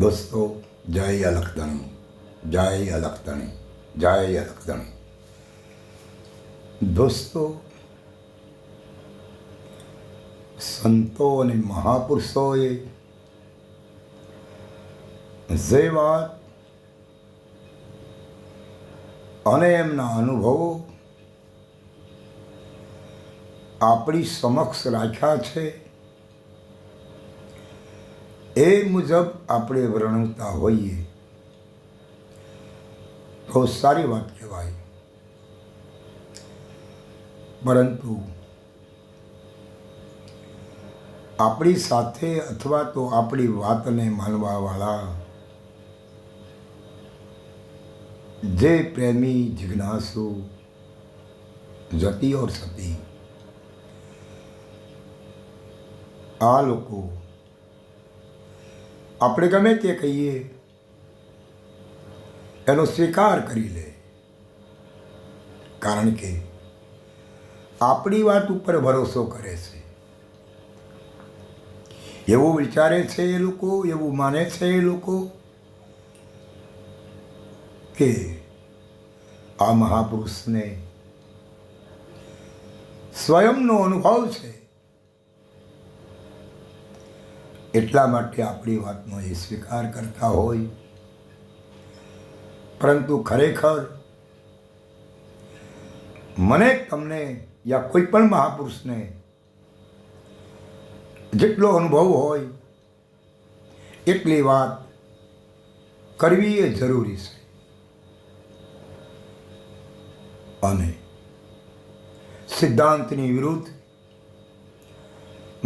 દોસ્તો, જય અલખધણી, જય અલખતણી જય અલખદણી દોસ્તો, સંતો અને મહાપુરુષોએ જે વાત અને એમના અનુભવો આપણી સમક્ષ રાખ્યા છે એ મુજબ આપણે વર્ણવતા હોઈએ. તો સારી વાત કહેવાય. પરંતુ આપણી સાથે અથવા તો આપણી વાતને માનવાવાળા જે પ્રેમી, જિજ્ઞાસુ, જતી ઓર સતી, આ લોકો આપણે ગમે તે કહીએ, એનો સ્વીકાર કરી લે. કારણ કે આપણી વાત ઉપર ભરોસો કરે છે. એવું વિચારે છે એ લોકો, એવું માને છે એ લોકો કે આ મહાપુરુષને સ્વયંનો અનુભવ છે. એટલા માટે આપણી વાતનો એ સ્વીકાર કરતા હોય. પરંતુ ખરેખર મને તમને યા કોઈ પણ મહાપુરુષને જેટલો અનુભવ હોય, એટલી વાત કરવી એ જરૂરી છે. અને સિદ્ધાંતની વિરુદ્ધ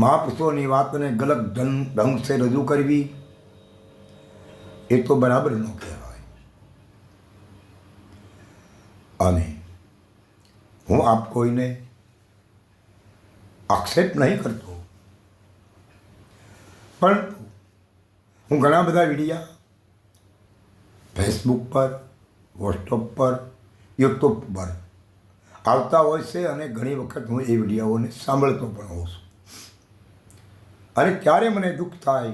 મહાપુરુષોની વાતને ગલત ધન ઢંગ સે રજૂ કરવી એ તો બરાબર ન કહેવાય. અને હું આપ કોઈને આક્ષેપ નહીં કરતો. પણ હું ઘણા બધા વિડીયા ફેસબુક પર વોટ્સઅપ પર યુટ્યુબ પર આવતા હોય છે અને ઘણી વખત હું એ વિડીયાઓને સાંભળતો પણ હોઉં છું. અને ત્યારે મને દુઃખ થાય?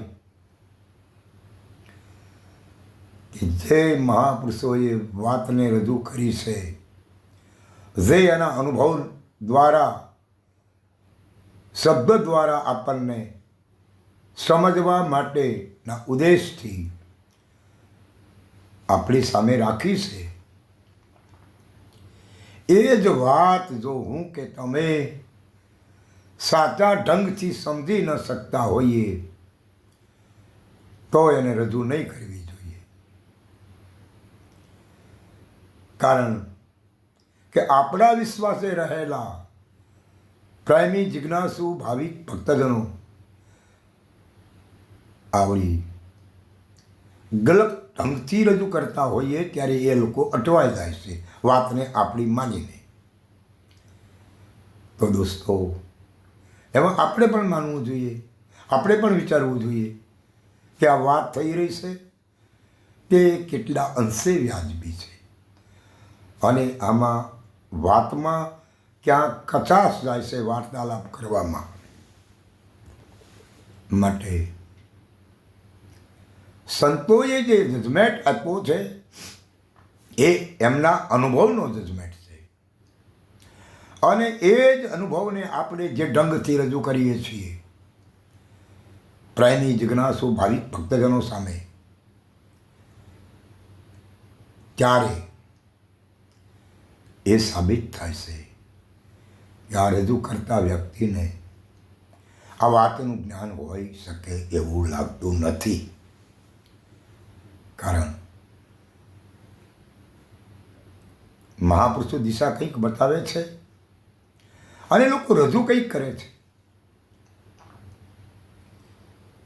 કે જે મહાપુરુષોએ વાતને રજૂ કરી છે, જે એના અનુભવ દ્વારા, શબ્દ દ્વારા આપણને સમજવા માટેના ઉદ્દેશથી આપણી સામે રાખી છે. એ જ વાત જો હું કે તમે સાચા ઢંગથી સમજી ન શકતા હોઈએ, તો એને રજૂ નહીં કરવી જોઈએ. કારણ કે આપણા વિશ્વાસે રહેલા પ્રેમી, જિજ્ઞાસુ, ભાવિક ભક્તજનો આવડી ગલત ઢંગથી રજૂ કરતા હોઈએ ત્યારે એ લોકો અટવાઈ જાય છે. વાતને આપણી માનીને. તો દોસ્તો એમાં આપણે પણ માનવું જોઈએ. આપણે પણ વિચારવું જોઈએ કે આ વાત થઈ રહી છે તે કેટલા અંશે વ્યાજબી છે. અને આમાં વાતમાં ક્યાં કચાશ જાય છે વાર્તાલાપ કરવામાં માટે. સંતોએ જે જજમેન્ટ આપ્યો છે એ એમના અનુભવનો જજમેન્ટ અને એ જ અનુભવને આપણે જે ઢંગથી રજૂ કરીએ છીએ. પ્રાયની જિજ્ઞાસુ ભાવિક ભક્તજનો સામે. ત્યારે એ સાબિત છે કે આ રજૂ કરતા વ્યક્તિને આ વાતનું જ્ઞાન હોઈ શકે એવું લાગતું નથી. કારણ મહાપુરુષો દિશા કંઈક બતાવે છે? અને લોકો રજૂ કંઈક કરે છે.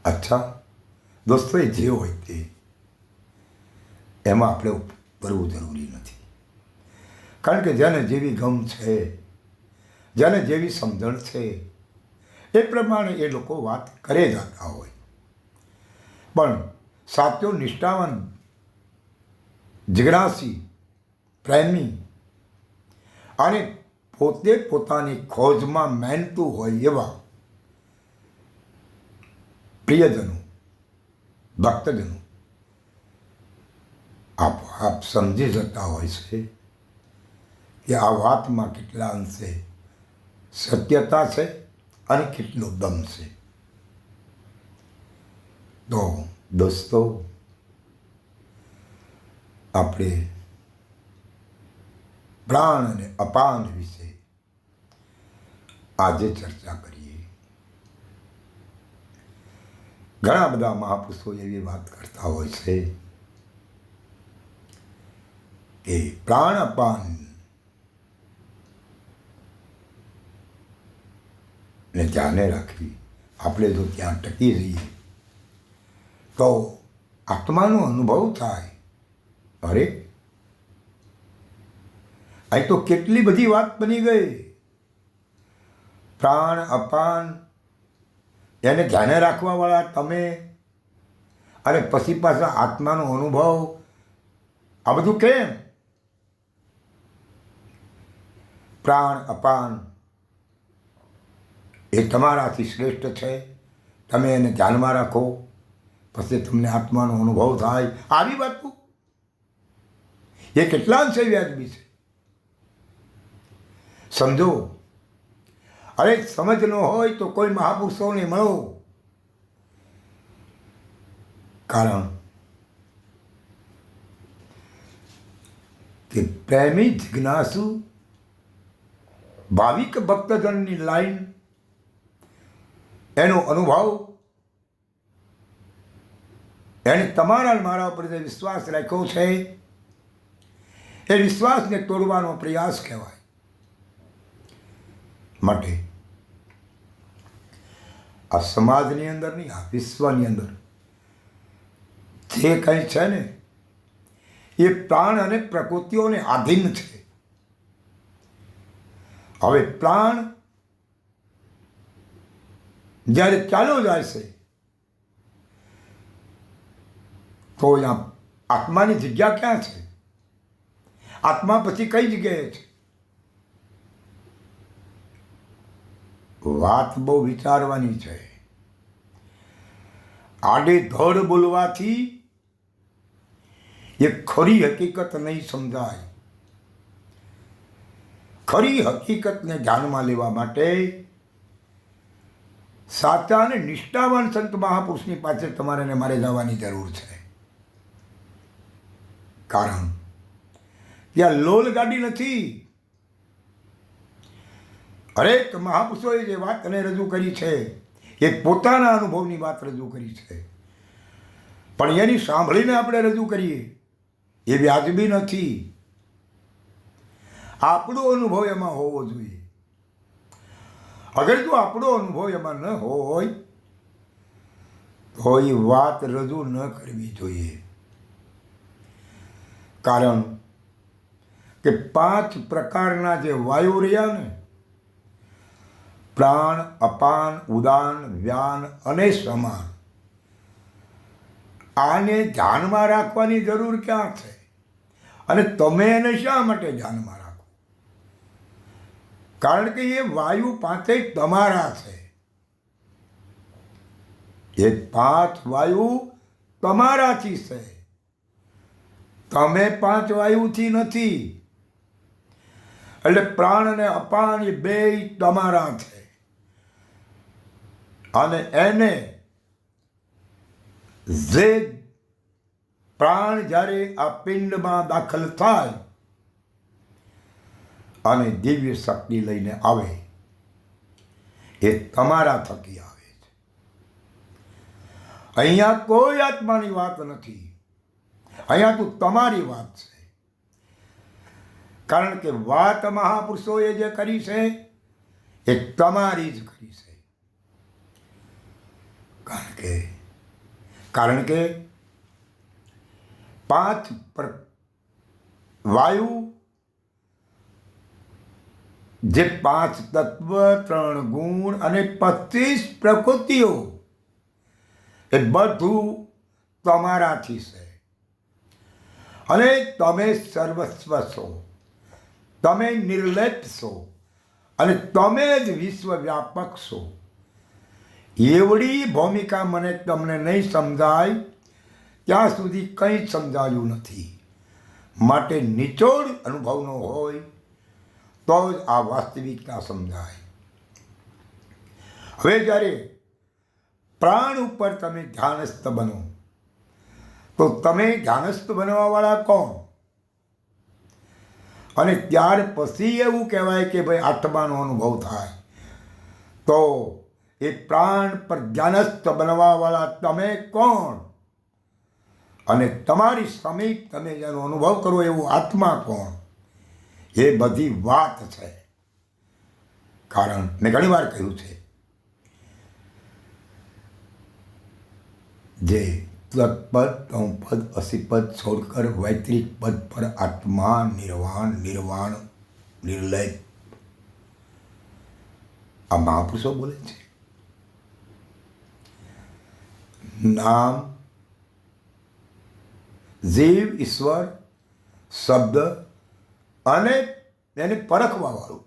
અચ્છા. દોસ્તો, એ જે હોય તે. એમાં આપણે ભરવું જરૂરી નથી. કારણ કે જેને જેવી ગમ છે, જેને જેવી સમજણ છે, એ પ્રમાણે એ લોકો વાત કરે જતા હોય. પણ સાચો નિષ્ઠાવાન જિજ્ઞાસી, પ્રેમી અને પોતે પોતાની ખોજમાં મહેનતું હોય એવા પ્રિયજનો, ભક્તજનો આપ સમજી જતા હોય છે કે આ વાતમાં કેટલા અંશે સત્યતા છે અને કેટલો દમ છે. તો દોસ્તો, આપણે પ્રાણ અને અપાન વિશે આજે ચર્ચા કરીએ. ઘણા બધા મહાપુરુષો એવી વાત કરતા હોય છે કે પ્રાણ અપાન ને ધ્યાને રાખવી આપણે જો ત્યાં ટકી રહીએ, તો આત્માનો અનુભવ થાય. અરે! અહીં તો કેટલી બધી વાત બની ગઈ. પ્રાણ, અપાન, એને ધ્યાને રાખવાવાળા તમે. અને પછી પાછા આત્માનો અનુભવ. આ બધું કેમ? પ્રાણ, અપાન એ તમારાથી શ્રેષ્ઠ છે. તમે એને ધ્યાનમાં રાખો. પછી તમને આત્માનો અનુભવ થાય. આવી વાતું એ કેટલા અંશે વ્યાજબી છે. સમજો અરે સમજ ન હોય તો કોઈ મહાપુરુષોને મળો. કારણ કે પ્રેમી જિજ્ઞાસુ ભાવિક ભક્તજનની લાઈન, એનો અનુભવ એણે તમારા મારા ઉપર જે વિશ્વાસ રાખ્યો છે, એ વિશ્વાસને તોડવાનો પ્રયાસ કહેવાય. માટે આ સમાજની અંદર નહીં, આ વિશ્વની અંદર. જે કંઈ છે ને, એ પ્રાણ અને પ્રકૃતિઓને આધીન છે. હવે પ્રાણ જ્યારે ચાલ્યો જાય છે, તો અહીંયા આત્માની જગ્યા ક્યાં છે? આત્મા પછી કઈ જગ્યાએ છે? વાત બહુ વિચારવાની છે. આડે ધડ બોલવાથી એ ખરી હકીકત નહીં સમજાય. ખરી હકીકતને ધ્યાનમાં લેવા માટે સાચા અને નિષ્ઠાવાન સંત મહાપુરુષની પાસે તમારે ને મારે જવાની જરૂર છે. કારણ ત્યાં લોલ ગાડી નથી હરેક મહાપુરુષોએ જે વાત તને રજૂ કરી છે, એ પોતાના અનુભવની વાત રજૂ કરી છે. પણ એની સાંભળીને આપણે રજૂ કરીએ, એ વ્યાજબી નથી. આપણો અનુભવ એમાં હોવો જોઈએ. અગર જો આપણો અનુભવ એમાં ન હોય, તો એ વાત રજૂ ન કરવી જોઈએ. કારણ કે પાંચ પ્રકારના જે વાયુ રહ્યા ને પ્રાણ, અપાન, ઉદાન, વ્યાન અને સમાન. આને ધ્યાનમાં રાખવાની જરૂર ક્યાં છે? અને તમે એને શા માટે ધ્યાનમાં રાખો? કારણ કે એ વાયુ પાંચેય તમારા છે. એ પાંચ વાયુ તમારાથી છે. તમે પાંચ વાયુથી નથી. એટલે પ્રાણ અને અપાન એ બે તમારા છે. અને એને જે પ્રાણ જ્યારે આ પિંડમાં દાખલ થાય અને દિવ્ય શક્તિ લઈને આવે, એ તમારા થકી આવે છે. અહીંયા કોઈ આત્માની વાત નથી. અહીંયા તો તમારી વાત છે. કારણ કે વાત મહાપુરુષોએ જે કરી છે, એ તમારી જ કરી છે. કારણ કે કારણ કે પાંચ પ્ર વાયુ જે પાંચ તત્વ, ત્રણ ગુણ અને પચીસ પ્રકૃતિઓ, એ બધું તમારાથી છે. અને તમે સર્વસ્વ છો, તમે નિર્લેપ છો, અને તમે જ વિશ્વવ્યાપક છો. એવડી ભૂમિકા મને તમને નહીં સમજાય, ત્યાં સુધી કંઈ સમજાયું નથી. માટે નિચોડ અનુભવનો હોય, તો જ આ વાસ્તવિકતા સમજાય. હવે જ્યારે પ્રાણ ઉપર તમે ધ્યાનસ્થ બનો, તો તમે ધ્યાનસ્થ બનવાવાળા કોણ? અને ત્યાર પછી એવું કહેવાય કે ભાઈ આત્માનો અનુભવ થાય. તો એ પ્રાણ પર ધ્યાનસ્થ બનવાવાળા તમે કોણ? અને તમારી સમીપ તમે જેનો અનુભવ કરો એવું આત્મા કોણ? એ બધી વાત છે. કારણ મેં ઘણી વાર કહ્યું છે. જે તત્પદ તમપદ અસિપદ છોડકર વૈતરિક પદ પર આત્મા નિર્વાણ નિર્વાણ, નિર્લય. આ મહાપુરુષો બોલે છે. નામ, જીવ, ઈશ્વર, શબ્દ અને એને પરખવા વાળું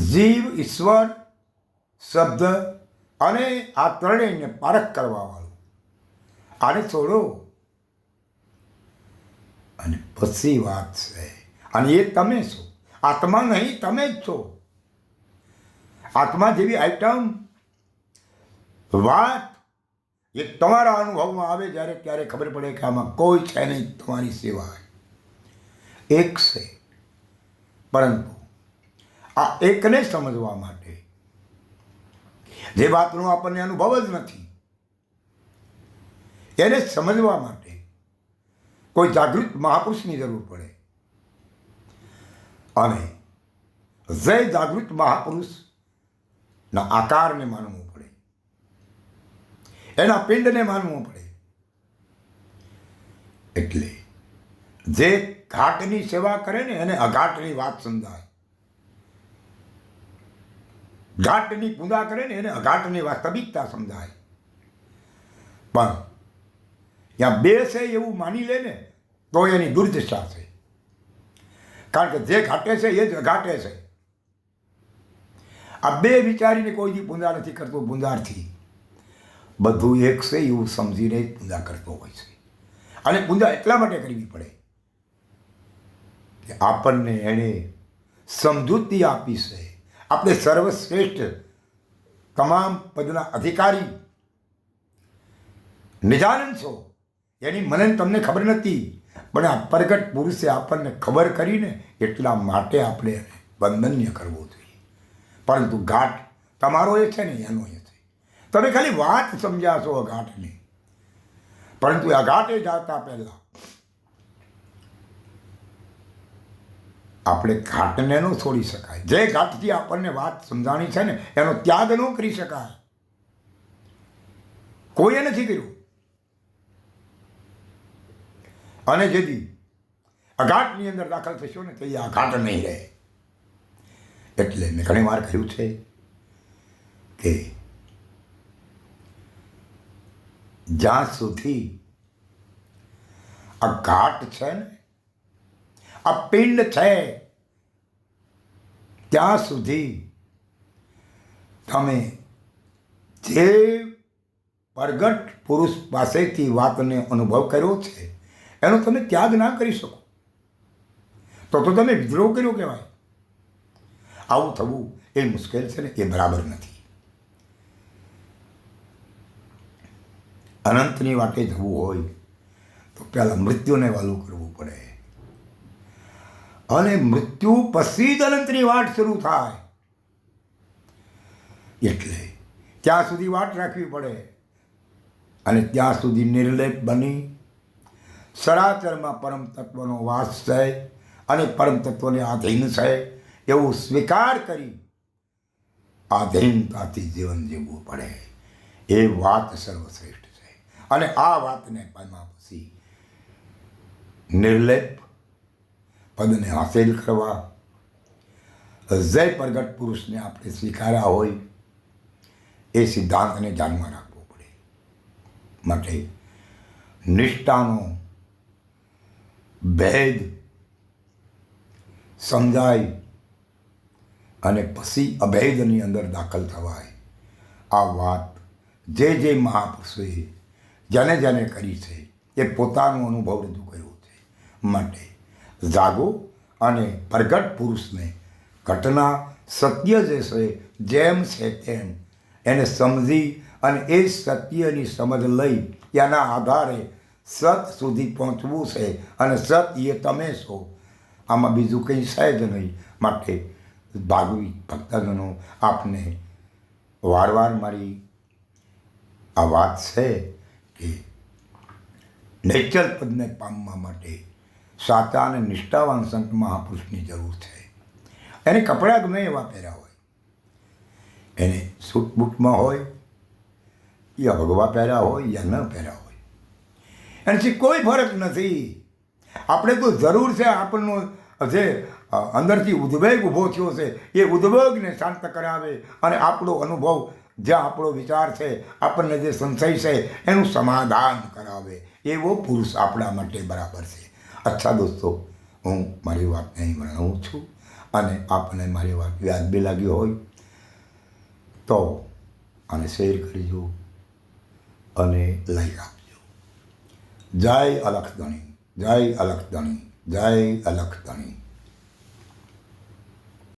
જીવ, ઈશ્વર, શબ્દ અને આ ત્રણેયને પારખ કરવા વાળું આને છોડો. અને પછી વાત છે. અને એ તમે છો. આત્મા નહીં, તમે જ છો. આત્મા જેવી આઈટમ વાત, એ તમારા અનુભવમાં આવે જ્યારે ત્યારે ખબર પડે કે આમાં કોઈ છે નહીં, તમારી સિવાય એક છે. પરંતુ આ એકને સમજવા માટે જે વાતનો આપણને અનુભવ જ નથી, એને સમજવા માટે કોઈ જાગૃત મહાપુરુષની જરૂર પડે. અને જે જાગૃત મહાપુરુષના આકારને માનવું પડે. એના પિંડને માનવું પડે. એટલે જે ઘાટની સેવા કરે ને એને અઘાટની વાત સમજાય. ઘાટની પૂજા કરે ને એને અઘાટની વાસ્તવિકતા સમજાય. પણ ત્યાં બે છે એવું માની લે ને તો એની દુર્દશા છે. કારણ કે જે ઘાટે છે એ જ અઘાટે છે. આ બે વિચારીને કોઈ પૂંજા નથી કરતો પૂંજારથી બધું એક છે, એવું સમજીને જ પૂજા કરતો હોય છે. અને પૂજા એટલા માટે કરવી પડે કે આપણને એણે સમજૂતી આપી છે. આપણે સર્વશ્રેષ્ઠ તમામ પદના અધિકારી નિજાનંદ છો. એની મને તમને ખબર નથી, પણ આ પ્રગટ પુરુષે આપણને ખબર કરીને એટલા માટે આપણે એને બંધન્ય કરવું જોઈએ. પરંતુ ઘાટ તમારો એ છે ને, એનો એ છે. તમે ખાલી વાત સમજાશો અઘાટની પરંતુ આ ઘાટે જતા પહેલાં આપણે ઘાટને ન છોડી શકાય. જે ઘાટથી આપણને વાત સમજાણી છે ને, એનો ત્યાગ ન કરી શકાય. કોઈએ નથી કર્યું. અને જેથી અઘાટની અંદર દાખલ થશો ને, તો એ આઘાટ નહીં રહે. એટલે મેં ઘણી વાર કહ્યું છે કે જ્યાં સુધી આ ઘાટ છે ને, આ પિંડ છે, ત્યાં સુધી તમે જે પ્રગટ પુરુષ પાસેથી વાતને અનુભવ કર્યો છે, એનો તમે ત્યાગ ના કરી શકો. તો તો તમે વિદ્રોહ કર્યો કહેવાય. આવું થવું એ મુશ્કેલ છે ને એ બરાબર નથી. અનંતની વાટે જવું હોય તો પહેલાં મૃત્યુને વાલું કરવું પડે. અને મૃત્યુ પછી જ અનંતની વાટ શરૂ થાય. એટલે ત્યાં સુધી વાટ રાખવી પડે. અને ત્યાં સુધી નિર્લેપ બની સરાચરમાં પરમ તત્વનો વાસ છે અને પરમ તત્વને આધીન છે. એવું સ્વીકાર કરી આધીનતાથી જીવન જીવવું પડે. એ વાત સર્વશ્રેષ્ઠ છે. અને આ વાતને પામ્યા પછી નિર્લેપ પદને હાસિલ કરવા. જય પ્રગટ પુરુષને આપણે સ્વીકાર્યા હોય એ સિદ્ધાંતને ધ્યાનમાં રાખવો પડે. માટે નિષ્ઠાનો ભેદ સમજાય અને પછી અભેદની અંદર દાખલ થવાય. આ વાત જે જે મહાપુરુષોએ જેને જેને કરી છે, એ પોતાનો અનુભવ રજૂ કર્યો છે. માટે જાગો અને પ્રગટ પુરુષને ઘટના સત્ય જે છે, જેમ છે તેમ એને સમજી અને એ સત્યની સમજ લઈ એના આધારે સત સુધી પહોંચવું છે અને સત એ તમે છો. આમાં બીજું કંઈ છે જ નહીં. માટે ભાગવી ભક્તજનો આપને વારવાર મારી આ વાત છે કે નેચર પદને પામવા માટે સાચા અને નિષ્ઠાવાન સંત મહાપુરુષની જરૂર છે. એને કપડાં ગમે એવા પહેર્યા હોય. એને સૂટ બૂટમાં હોય, યા ભગવા પહેર્યા હોય, યા ન પહેર્યા હોય. એનાથી કોઈ ફરક નથી. આપણે તો જરૂર છે આપણનો જે અંદરથી ઉદ્વેગ ઊભો થયો છે. એ ઉદ્વેગને શાંત કરાવે અને આપણો અનુભવ, જ્યાં આપણો વિચાર છે, આપણને જે સંશય છે, એનું સમાધાન કરાવે. એવો પુરુષ આપણા માટે બરાબર છે. અચ્છા દોસ્તો, હું મારી વાતને અહીં વર્ણવું છું અને આપને મારી વાત વ્યાજબી લાગી હોય તો આને શેર કરજો અને લાઈક આપજો. જય અલખ ધણી જય અલખ ધણી જય અલખ ધણી